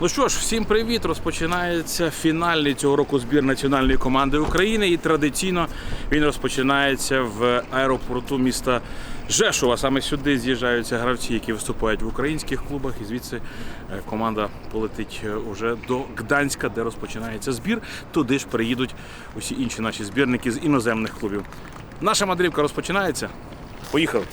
Ну що ж, всім привіт! Розпочинається фінальний цього року збір національної команди України. І традиційно він розпочинається в аеропорту міста Жешова. Саме сюди з'їжджаються гравці, які виступають в українських клубах. І звідси е, команда полетить е, уже до Гданська, де розпочинається збір. Туди ж приїдуть усі інші наші збірники з іноземних клубів. Наша мандрівка розпочинається. Поїхали!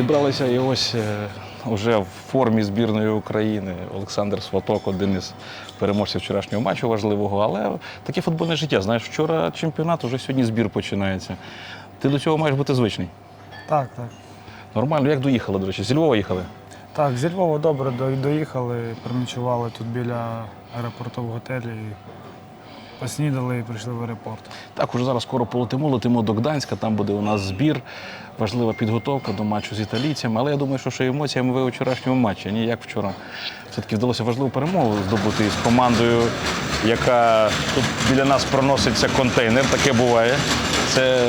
Зібралися і ось е, уже в формі збірної України Олександр Сваток, один із переможців вчорашнього матчу важливого. Але таке футбольне життя. Знаєш, вчора чемпіонат, уже сьогодні збір починається. Ти до цього маєш бути звичний. Так, так. Нормально, як доїхали, до речі, зі Львова їхали. Так, зі Львова добре доїхали, переночували тут біля аеропорту в готелі. Поснідали і прийшли в аеропорт. Так, уже зараз скоро полетимо, летимо до Гданська, там буде у нас збір, важлива підготовка до матчу з італійцями. Але я думаю, що ще емоціями ви у вчорашньому матчі, не як вчора. Все-таки вдалося важливу перемогу здобути з командою, яка тут біля нас проноситься контейнер. Таке буває. Це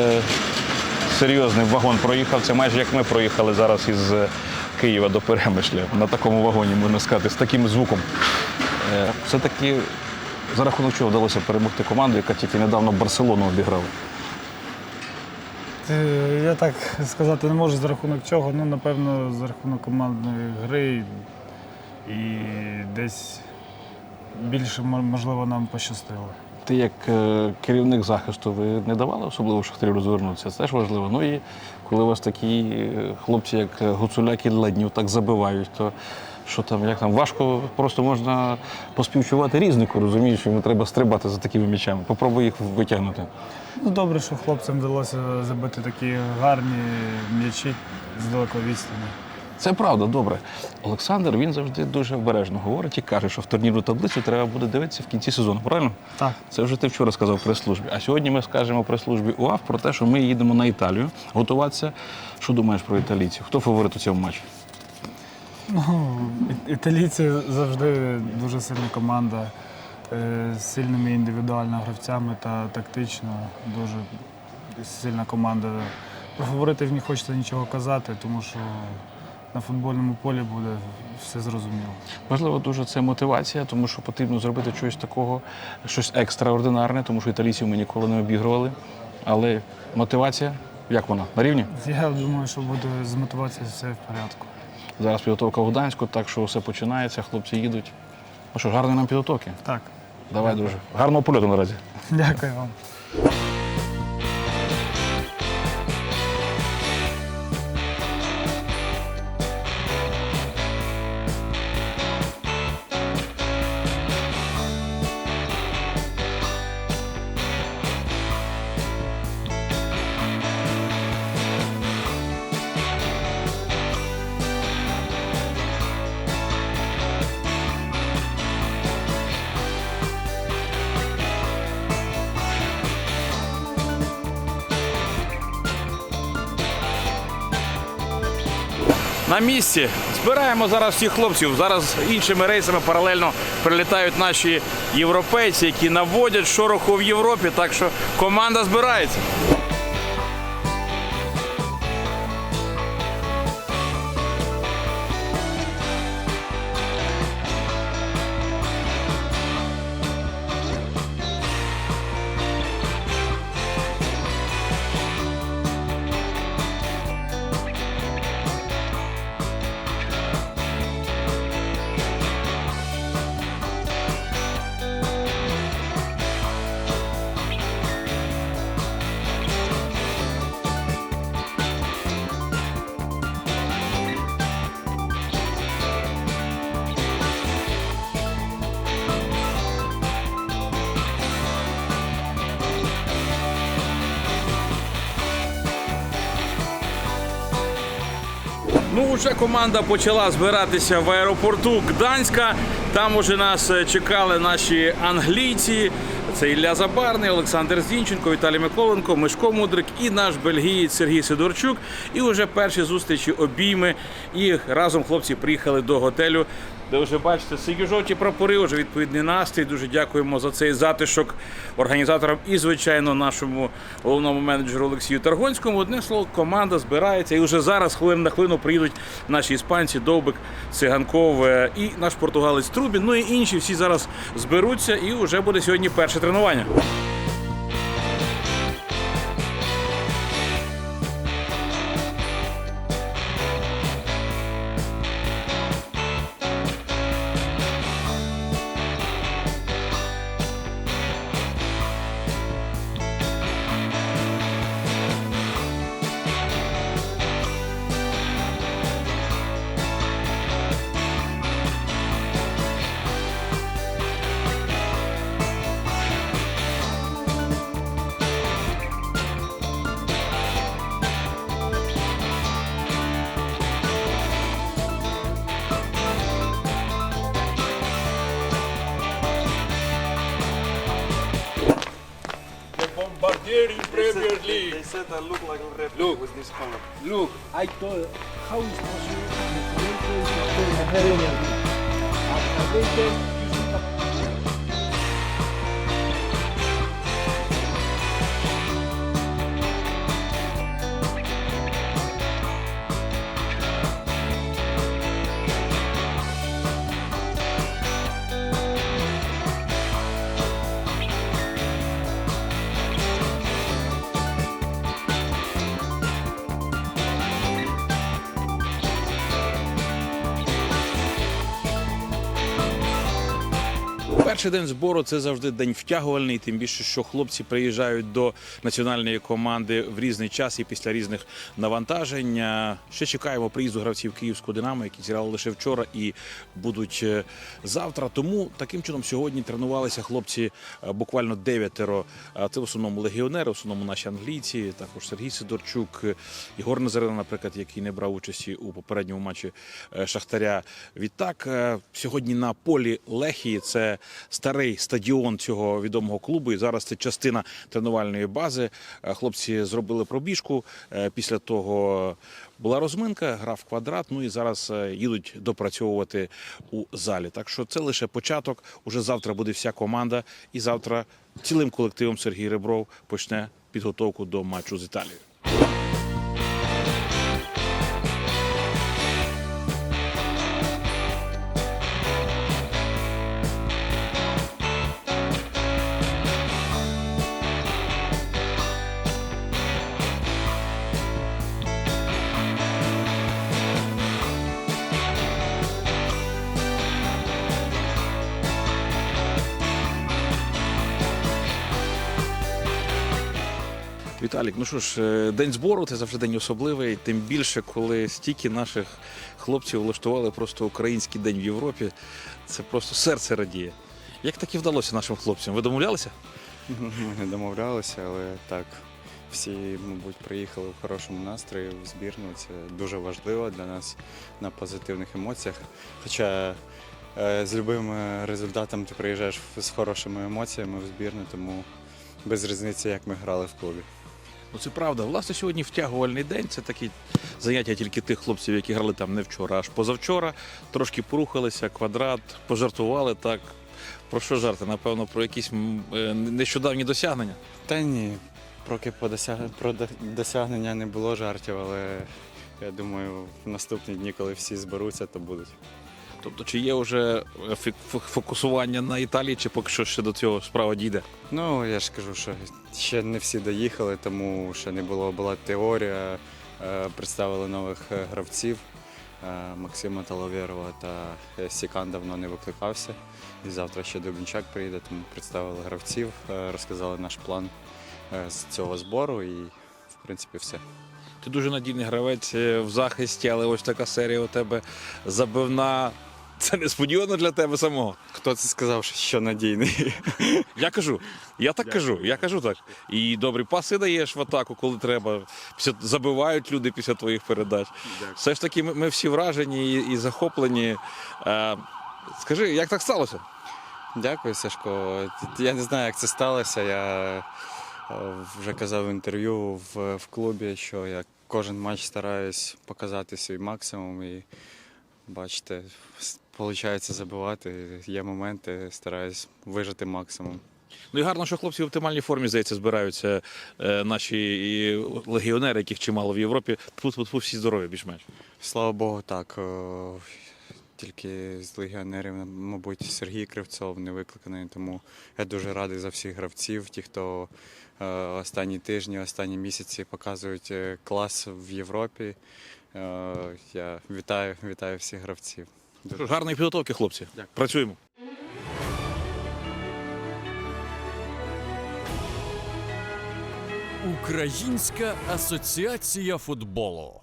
серйозний вагон проїхав. Це майже як ми проїхали зараз із Києва до Перемишля. На такому вагоні, можна сказати, з таким звуком. Е, Все-таки за рахунок чого вдалося перемогти команду, яка тільки недавно Барселону обіграла. Е, Я так сказати не можу за рахунок чого. Ну, напевно, за рахунок командної гри і десь більше можливо нам пощастило. Ти як е, керівник захисту, ви не давали особливо шахтарю розвернутися. Це теж важливо. Ну і коли у вас такі е, хлопці, як Гуцуляк і Леднів, так забивають, то що там, як там важко, просто можна поспівчувати різнику, розумієш, йому треба стрибати за такими м'ячами. Попробуй їх витягнути. Ну, добре, що хлопцям вдалося забити такі гарні м'ячі з далекої відстані. Це правда, добре. Олександр він завжди дуже обережно говорить і каже, що в турнірну таблицю треба буде дивитися в кінці сезону. Правильно? Так. Це вже ти вчора сказав в прес-службі. А сьогодні ми скажемо прес-службі УАФ про те, що ми їдемо на Італію готуватися. Що думаєш про італійців? Хто фаворит у цьому матчі? Ну, італійці завжди дуже сильна команда е, з сильними індивідуально гравцями та тактично дуже сильна команда. Про фаворитів не хочеться нічого казати, тому що на футбольному полі буде все зрозуміло. Можливо, дуже це мотивація, тому що потрібно зробити щось такого, щось екстраординарне, тому що італійців ми ніколи не обігрували. Але мотивація, як вона? На рівні? Я думаю, що буде з мотивацією все в порядку. Зараз підготовка в Гданську, так що все починається, хлопці їдуть. Ну що, гарної нам підготовки. Так, Давай, друже. Гарного польоту наразі. дякую вам. На місці збираємо зараз всіх хлопців. Зараз іншими рейсами паралельно прилітають наші європейці, які наводять шороху в Європі. Так що команда збирається. Ну, вже команда почала збиратися в аеропорту Гданська. Там уже нас е, чекали наші англійці Це Ілля Забарний, Олександр Зінченко, Віталій Миколенко, Мишко Мудрик і наш бельгієць Сергій Сидорчук. І вже перші зустрічі обійми. І разом хлопці приїхали до готелю. Де вже бачите, сині жовті прапори, вже відповідний настрій. Дуже дякуємо за цей затишок організаторам і, звичайно, нашому головному менеджеру Олексію Таргонському. Одне слово, команда збирається. І вже зараз хвилин на хвилину приїдуть наші іспанці, Довбик, Циганков е, і наш португалець Трубін. Ну і інші всі зараз зберуться. І вже буде сьогодні перше тренування. They said I look like a red look. with this color. Look, I told how is possible Перший день збору це завжди день втягувальний, тим більше, що хлопці приїжджають до національної команди в різний час і після різних навантажень. Ще чекаємо приїзду гравців Київського Динамо, які зіграли лише вчора і будуть е, завтра. Тому таким чином сьогодні тренувалися хлопці е, буквально дев'ятеро. Це в основному легіонери, в основному наші англійці, також Сергій Сидорчук, Ігор Назарина, наприклад, який не брав участі у попередньому матчі е, Шахтаря. Відтак сьогодні на полі Лехії це старий стадіон цього відомого клубу. І зараз це частина тренувальної бази. Е, Хлопці зробили пробіжку. Е, Після того була розминка, грав квадрат. Ну і зараз е, їдуть допрацьовувати у залі. Так що це лише початок. Уже завтра буде вся команда, і завтра цілим колективом Сергій Ребров почне підготовку до матчу з Італією. Віталік, ну що ж, е, день збору це завжди день особливий. Тим більше, коли стільки наших хлопців влаштували просто український день в Європі. Це просто серце радіє. Як таки вдалося нашим хлопцям? Ви домовлялися? Ми не домовлялися, але так. Всі, мабуть, приїхали в хорошому настрої в збірну. Це дуже важливо для нас на позитивних емоціях. Хоча е, з любим результатом ти приїжджаєш з хорошими емоціями в збірну, тому без різниці, як ми грали в клубі. Ну це правда. Власне, сьогодні втягувальний день. Це такі заняття тільки тих хлопців, які грали там не вчора, аж позавчора. Трошки порухалися, квадрат, пожартували так. Про що жарти? Напевно, про якісь е, нещодавні досягнення. Та ні, поки по досяг... про досягнення не було жартів, але я думаю, в наступні дні, коли всі зберуться, то будуть. Тобто, чи є вже фокусування на Італії, чи поки що ще до цього справа дійде? Ну, я ж кажу, що ще не всі доїхали, тому ще не було була теорія. Е, Представили нових е, гравців е, Максима Таловєрова та е, Сікан давно не викликався. І завтра ще Дубінчак приїде, тому представили гравців, е, розказали наш план е, з цього збору і, в принципі, все. Ти дуже надійний гравець е, в захисті, але ось така серія у тебе забивна. Це несподівано для тебе самого. Хто це сказав, що надійний? Я кажу, я так кажу, я кажу так. І добрі паси даєш в атаку, коли треба. Після забивають люди після твоїх передач. Все ж таки, ми, ми всі вражені і, і захоплені. Е, скажи, як так сталося? Дякую, Сашко. Я не знаю, як це сталося. Я е, вже казав в інтерв'ю в, в клубі, що я кожен матч стараюсь показати свій максимум і бачите, виходить забивати. Є моменти, стараюсь вижити максимум. Ну і гарно, що хлопці в оптимальній формі, здається, збираються е, наші і легіонери, яких чимало в Європі. Тьфу-тьфу-тьфу, всі здорові, більш-менш. Слава Богу, так. е, Тільки з легіонерів, мабуть, Сергій Кривцов не викликаний, тому я дуже радий за всіх гравців, ті, хто е, останні тижні, останні місяці показують клас в Європі. Я вітаю, вітаю всіх гравців. Ж, Гарної підготовки, хлопці. Дякую. Працюємо. Українська асоціація футболу.